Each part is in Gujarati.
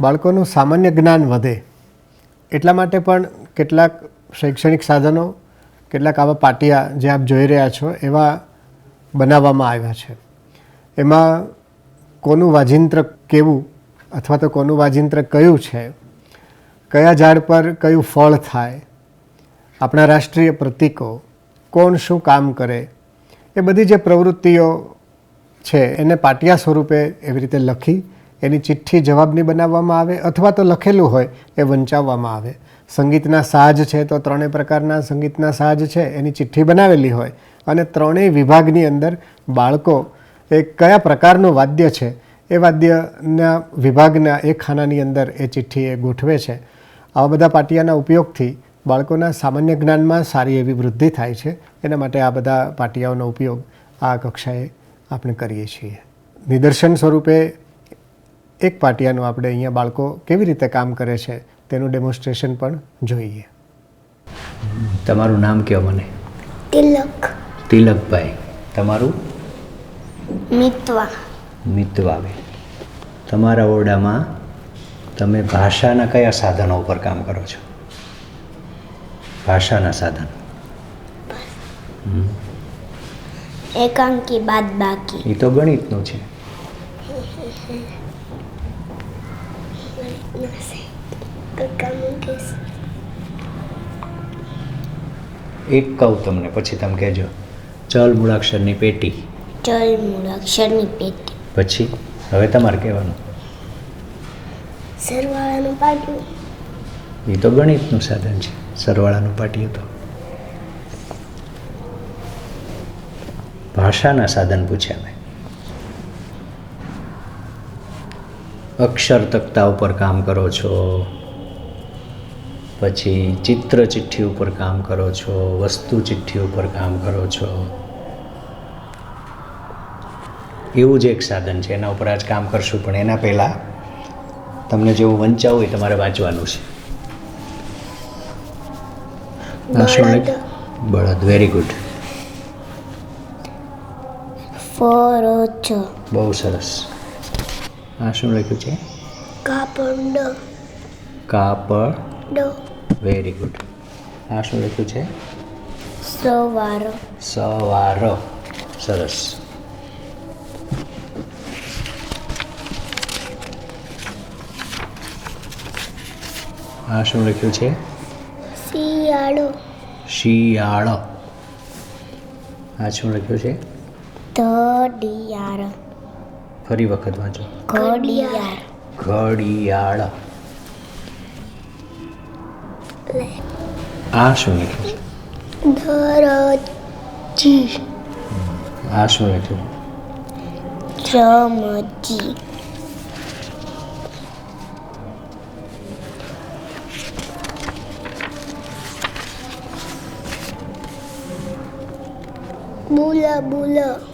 બાળકોનું સામાન્ય જ્ઞાન વધે. એટલા માટે પણ કેટલાક શૈક્ષણિક સાધનો, કેટલાક આવા પાટિયા જે આપ જોઈ રહ્યા છો, એવા બનાવવામાં આવ્યા છે. એમાં કોનું વાજિંત્ર કેવું અથવા તો કોનું વાજિંત્ર કયું છે, કયા ઝાડ પર કયું ફળ થાય, આપણા રાષ્ટ્રીય પ્રતીકો, કોણ શું કામ કરે, એ બધી જે પ્રવૃત્તિઓ છે, એને પાટિયા સ્વરૂપે એવી રીતે લખી એની ચિઠ્ઠી જવાબની બનાવવામાં આવે અથવા તો લખેલું હોય એ વંચાવવામાં આવે. સંગીતના સાજ છે તો ત્રણેય પ્રકારના સંગીતના સાજ છે, એની ચિઠ્ઠી બનાવેલી હોય. અને ત્રણેય વિભાગની અંદર બાળકો એ કયા પ્રકારનું વાદ્ય છે એ વાદ્યના વિભાગના એ ખાનાની અંદર એ ચિઠ્ઠી એ ગોઠવે છે. આવા બધા પાટિયાના ઉપયોગથી બાળકોના સામાન્ય જ્ઞાનમાં સારી એવી વૃદ્ધિ થાય છે. એના માટે આ બધા પાટિયાઓનો ઉપયોગ આ કક્ષાએ આપણે કરીએ છીએ. નિદર્શન સ્વરૂપે એક પાટિયાનું આપણે અહીંયા બાળકો કેવી રીતે કામ કરે છે તેનું ડેમોન્સ્ટ્રેશન પણ જોઈએ. તમારું નામ કહો મને? તિલક. તિલકભાઈ. તમારું? મિતવા. મિતવાબેન. તમારા ઓરડામાં તમે ભાષાના કયા સાધનો ઉપર કામ કરો છો? ભાષાના સાધન. એકાંકી બાદ બાકી એ તો ગણિતનું છે. એક કહું તમને પછી તમે કહેજો. ચલ મૂળાક્ષરની પેટી. ચલ મૂળાક્ષરની પેટી. પછી? હવે તમારે કહેવાનું. સરવાળાનું પાટિયું. એ તો ગણિતનું સાધન છે. સરવાળાનું પાટિયું તો. ભાષાના સાધન પૂછ્યા મેં. અક્ષર તક્તા ઉપર કામ કરો છો. પછી ચિત્ર ચિઠ્ઠી ઉપર કામ કરો છો વસ્તુ ચિઠ્ઠી ઉપર કામ કરો છો. એવું જ એક સાધન છે. એના ઉપર આજ કામ કરશું પણ એના પહેલાં તમને જેવું વંચાવું હોય તમારે વાંચવાનું છે. બળદ બળદ વેરી ગુડ ફરજ. બહુ સરસ. આ શું લખ્યું છે? કાપડ. કાપડ. વેરી ગુડ આ શું લખ્યું છે? સવાર. સવાર. સરસ. આ શું લખ્યું છે? શિયાળો. શિયાળો. આ શું લખ્યું છે? ઘડિયાળ ફરી વખત વાંચો. ઘડિયાળ. ઘડિયાળ. આ શું લખ્યું છે? દરજી આ શું લખ્યું ચમચી બુલા બુલા.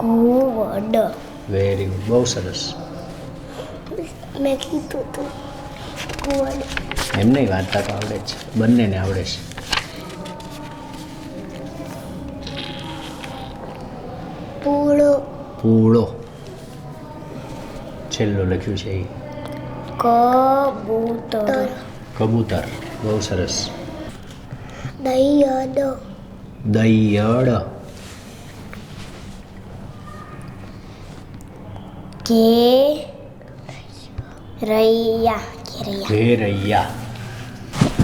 ઘુવડ વેરી ગુડ બહુ સરસ. મેં કીધું તું ઘુવડ એમ નહીં વાંચતા તો આવડે છે. બંનેને આવડે છે. પૂળો. પૂળો. છેલ્લું લખ્યું છે એ. કબૂતર. કબૂતર. બહુ સરસ. દૈયડ. દૈયળ કે રૈયા કે રૈયા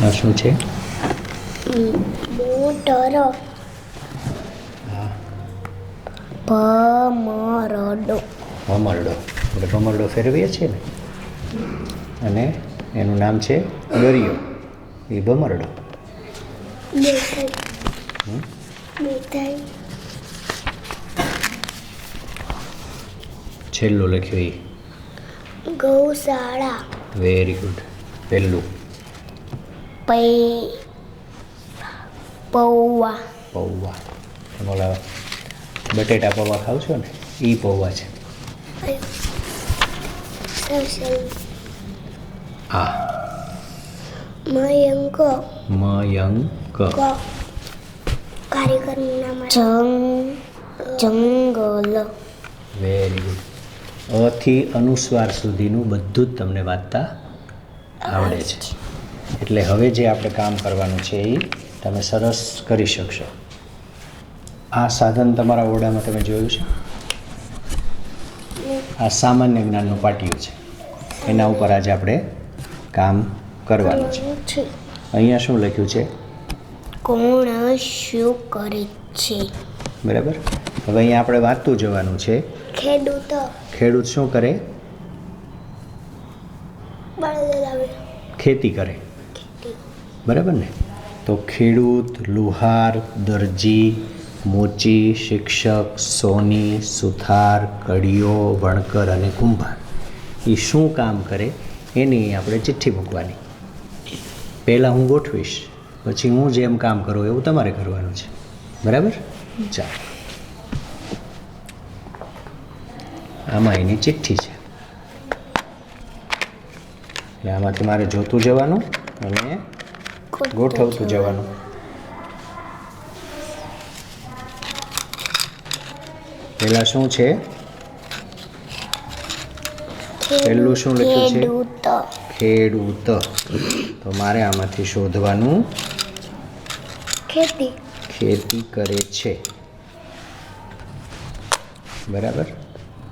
આ શું છે? મોટર હા. ભમરડો ભમરડો એટલે ભમરડો ફેરવીએ છીએ ને? અને એનું નામ છે દરિયો. એ ભમરડો મીઠાઈ. મીઠાઈ. છેલ્લું લખ્યું એ ગૌશાળા. વેરી ગુડ પહેલું. પૈ પૌવા. પૌવા બોલા બટેટા પૌવા ખાવ છો ને એ પૌવા છે. આ મયંક. મયંક. ક નામ જંગ જંગલ. વેરી ગુડ અથી અનુસ્વાર સુધીનું બધું જ તમને વાંચતા આવડે છે. એટલે હવે જે આપણે કામ કરવાનું છે એ તમે સરસ કરી શકશો. આ સાધન તમારા ઓરડામાં તમે જોયું છે? આ સામાન્ય જ્ઞાનનું પાટિયું છે. એના ઉપર આજે આપણે કામ કરવાનું છે. અહીંયા શું લખ્યું છે? કોણ શું કરે છે? બરાબર? હવે અહીંયા આપણે વાંચતું જવાનું છે. ખેડૂતો. ખેડૂત શું કરે? ખેતી કરે. બરાબર ને? તો ખેડૂત લુહાર દરજી મોચી શિક્ષક સોની સુથાર કડીઓ વણકર અને કુંભાર. એ શું કામ કરે? એની આપણે ચિઠ્ઠી મૂકવાની. પહેલાં હું ગોઠવીશ પછી હું જેમ કામ કરું એવું તમારે કરવાનું છે. બરાબર? ચાલો. આમાં એની ચિઠ્ઠી છે. એટલે આમાંથી મારે જોતું જવાનું અને ગોઠવતું જવાનું. પેલા શું છે? પહેલું શું લખ્યું છે? ખેડૂત. તો મારે આમાંથી શોધવાનું. ખેતી. ખેતી કરે છે. બરાબર?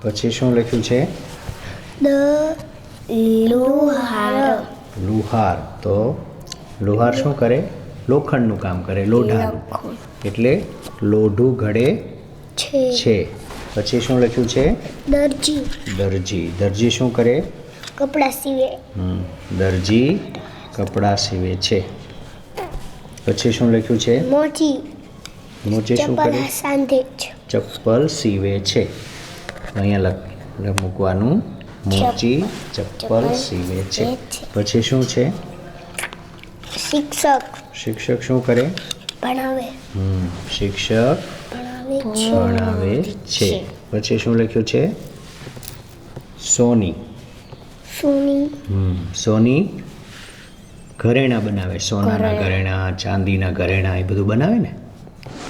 પછી શું લખ્યું છે? દ લુહાર. લુહાર. તો લુહાર શું કરે? લોખંડનું કામ કરે લોઢાનું. એટલે લોઢું ઘડે છે. છે. પછી શું લખ્યું છે? દરજી. દરજી. દરજી શું કરે? કપડાં સીવે. હમ, દરજી કપડાં સીવે છે. પછી શું લખ્યું છે? મોચી મોચે શું કરે? ચપ્પલ સીવે છે. અહીંયા લખ મૂકવાનું. મોચી ચપ્પલ સીવે છે. પછી શું છે? શિક્ષક. શિક્ષક શું કરે? ભણાવે. હમ, શિક્ષક ભણાવે છે. પછી શું લખ્યું છે? સોની. સોની. હમ, સોની ઘરેણાં બનાવે. સોનાના ઘરેણાં. ઘરેણાં ચાંદીના ઘરેણાં એ બધું બનાવે ને?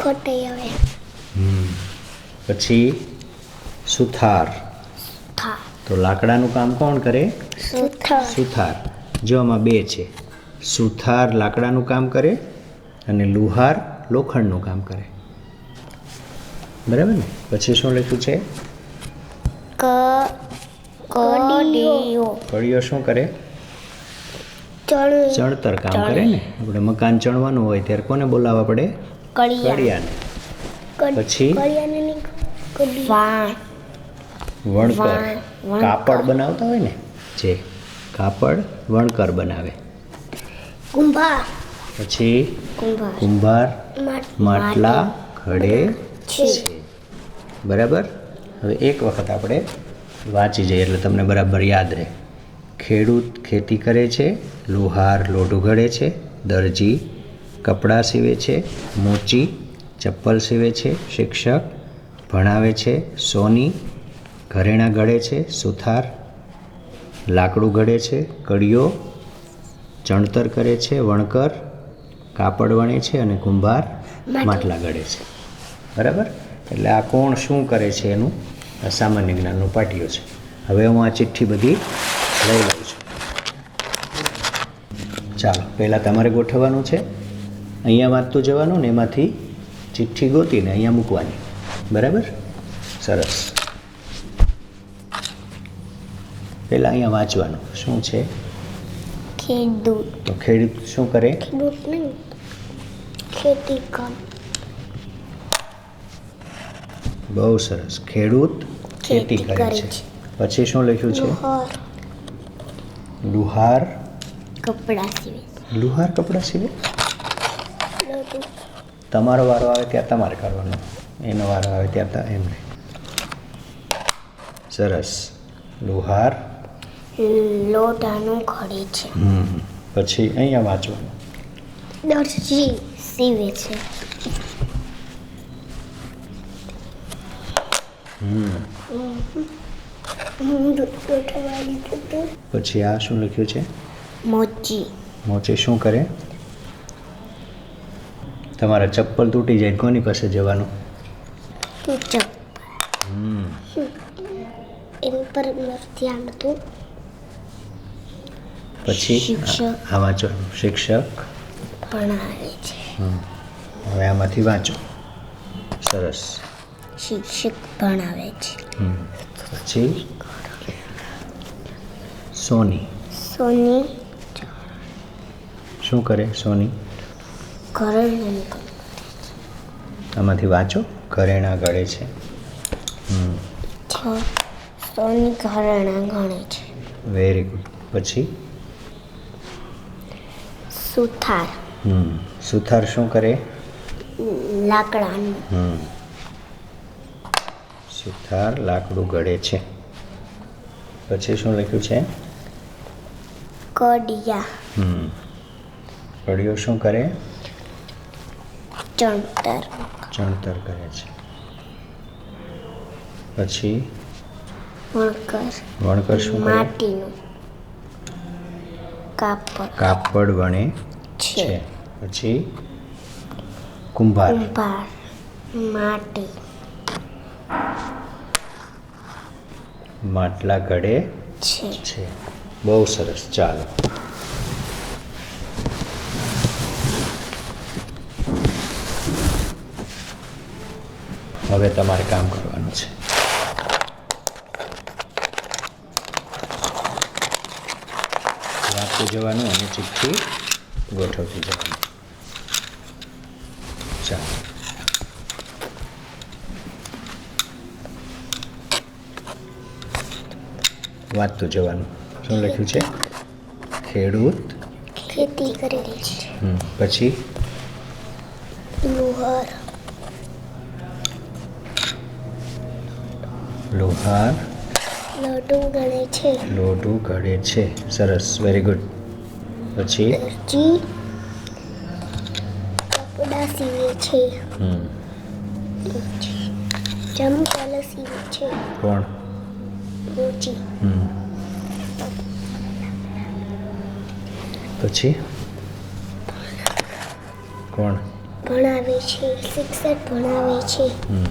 ખોટે આવે. હમ. પછી સુથાર. તો લાકડાનું કામ કોણ કરે? સુથાર. સુથાર. જો આમાં બે છે. સુથાર લાકડાનું કામ કરે અને લુહાર લોખંડનું કામ કરે. બરાબર ને? પછી શું લખ્યું છે? ક કડીઓ. કડીઓ શું કરે? ચણ. ચણતર કામ કરે ને? આપણે મકાન ચણવાનું હોય ત્યારે કોને બોલાવવા પડે? કડિયાને. પછી? કડિયાને વાણ વણકર. કાપડ બનાવતા હોય ને જે કાપડ વણકર બનાવે. કુંભાર. પછી કુંભાર. માટલા ઘડે છે. છે. બરાબર? હવે એક વખત આપણે વાંચી જઈએ એટલે તમને બરાબર યાદ રહે. ખેડૂત ખેતી કરે છે લુહાર લોઢું ઘડે છે દરજી કપડાં સીવે છે મોચી ચપ્પલ સીવે છે શિક્ષક ભણાવે છે સોની ઘરેણાં ઘડે છે સુથાર. લાકડું ઘડે છે કડીઓ ચણતર કરે છે વણકર. કાપડ વણે છે અને કુંભાર માટલા. ઘડે છે. બરાબર? એટલે આ કોણ શું કરે છે એનું? સામાન્ય જ્ઞાનનું પાટિયું છે. હવે હું આ ચિઠ્ઠી બધી લઈ લઉં છું. ચાલો પહેલાં તમારે ગોઠવવાનું છે. અહીંયા વાંચતું જવાનું ને એમાંથી ચિઠ્ઠી ગોતીને અહીંયા મૂકવાની. બરાબર? સરસ. પહેલાં અહીંયા વાંચવાનું. શું છે? ખેડૂત. તો ખેડૂત શું કરે? ખેડૂત નહીં. ખેતી કરે. બહુ સરસ. ખેડૂત ખેતી કરે છે. પછી શું લખ્યું છે? લુહાર. કપડા સીવે. લુહાર કપડાં સીવે? તમારો વારો આવે ત્યાં તમારે કરવાનો. એનો વારો આવે ત્યાં એમને. સરસ. લુહાર લોટાનું ઘડે છે. પછી અહીંયા વાંચવાનું. દરજી સીવે છે. પછી આ શું લખ્યું છે? મોચી. મોચી શું કરે? તમારા ચપ્પલ તૂટી જાય કોની પાસે જવાનું? ચપ એમ પર ધ્યાન હતું. પછી શિક્ષક. આ- વાંચો. શિક્ષક. ભણાવે છે. હવે આમાંથી વાંચો. સરસ. શિક્ષક ભણાવે છે. પછી સોની. સોની. શું કરે સોની? આમાંથી વાંચો. ઘરેણા ગળે છે. સોની ઘરેણાં ગણે છે. Very good. પછી? સુથાર. હમ. સુથાર શું કરે? લાકડાનું. હમ. સુથાર લાકડું ગળે છે. પછી શું લખ્યું છે? કડિયા. હમ. કડિયો શું કરે? ચણતર. ચણતર કરે છે. પછી? વણકર. વણકર શું માટીનું. કાપડ. કાપડ વણે છે. પછી કુંભાર. કુંભાર માટી. માટલા ઘડે છે. બહુ સરસ. ચાલો. હવે તમારે કામ કરવાનું છે વાંચતું જવાનું અને ચિઠ્ઠી ગોઠવતી જવાનું. ચાલો. વાંચતું જવાનું. શું લખ્યું છે? ખેડૂત. ખેતી કરે છે. પછી? લોહાર. લોહાર. લોટું ગણે છે. લોઢું ઘડે છે. સરસ વેરી ગુડ પછી? પછી કપડા સીવે છે. હમ, ચંપલ સીવે છે. કોણ? ઊંચી હમ. પછી? કોણ? ભણાવે છે. શિક્ષક ભણાવે છે. હમ.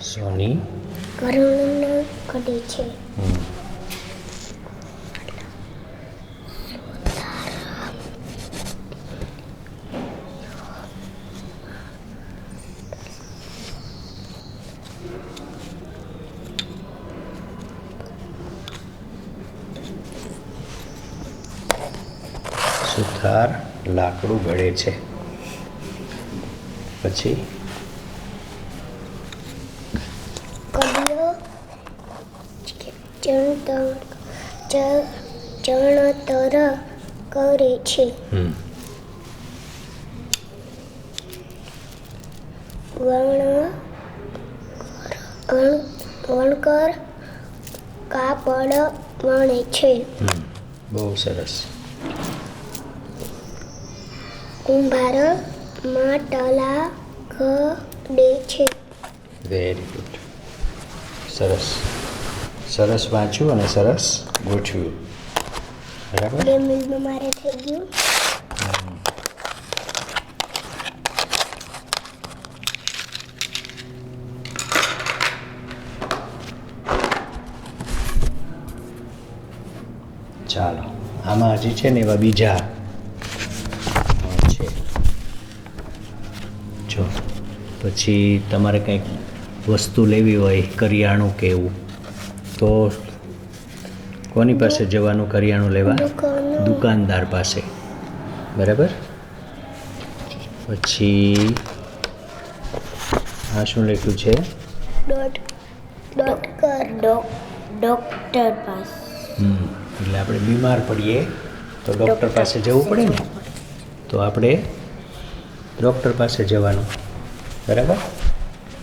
સોની? ઘરેણાં ઘડે છે સુથાર લાકડું ગળે છે પછી કડિયો ચણતર ચ- ચણતર કરે છે. વણ- વણકર કાપડ વણે છે. બહુ સરસ. કુંભાર માટલા ઘડે છે. વેરી ગુડ સરસ. સરસ વાંચ્યું અને સરસ ગોઠવ્યું. બરાબર? બે મિનિટમાં મારે થઈ ગયું. ચાલો આમાં હજી છે ને એવા બીજા છે. જો પછી તમારે કંઈક વસ્તુ લેવી હોય કરિયાણું કે એવું તો કોની પાસે જવાનું કરિયાણું લેવા? દુકાનદાર પાસે. બરાબર? પછી આ શું લખ્યું છે? ડોક્ટર પાસે. હમ, એટલે આપણે બીમાર પડીએ તો ડૉક્ટર પાસે જવું પડે ને? તો આપણે ડૉક્ટર પાસે જવાનું. બરાબર?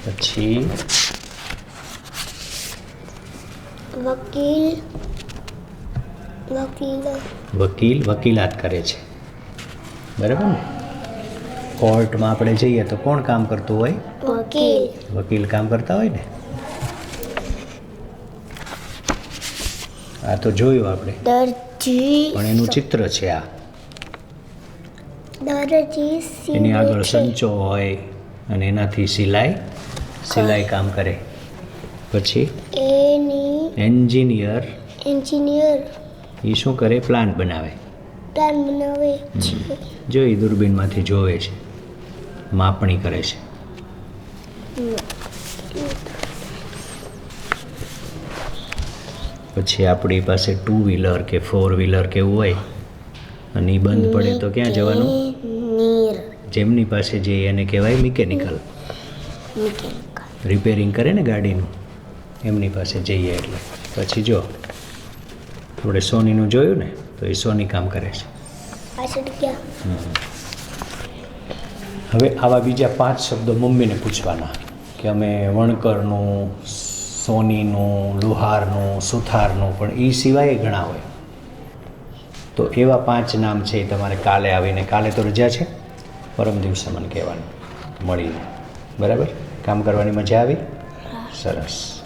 પછી વકીલ. વકીલ. વકીલ વકીલાત કરે છે. બરાબર ને? કોર્ટમાં આપણે જઈએ તો કોણ કામ કરતું હોય? વકીલ. વકીલ કામ કરતા હોય ને? આ તો જોયું આપણે. દરજી પણ એનું ચિત્ર છે આ. દરજી એની આગળ સંચો હોય અને એનાથી સિલાઈ સિલાઈ કામ કરે. પછી? એની એન્જિનિયર. એન્જિનિયર. એ શું કરે? પ્લાન બનાવે. પ્લાન બનાવે જો એ દૂરબીનમાંથી જોવે છે. માપણી કરે છે. પછી આપણી પાસે ટુ વ્હીલર કે ફોર વ્હીલર કે એવું હોય અને એ બંધ પડે તો ક્યાં જવાનું? જેમની પાસે જે એને કહેવાય મિકેનિકલ મિકેનિકલ રિપેરિંગ કરે ને ગાડીનું એમની પાસે જઈએ એટલે. પછી જો આપણે સોનીનું જોયું ને તો એ સોની કામ કરે છે. હવે આવા બીજા પાંચ શબ્દો મમ્મીને પૂછવાના કે અમે વણકરનું સોનીનું લુહારનું સુથારનું પણ એ સિવાય ઘણા હોય. તો એવા પાંચ નામ છે એ તમારે કાલે આવીને કાલે તો રજા છે. પરમ દિવસે મને કહેવાનું મળીને. બરાબર? કામ કરવાની મજા આવી? સરસ.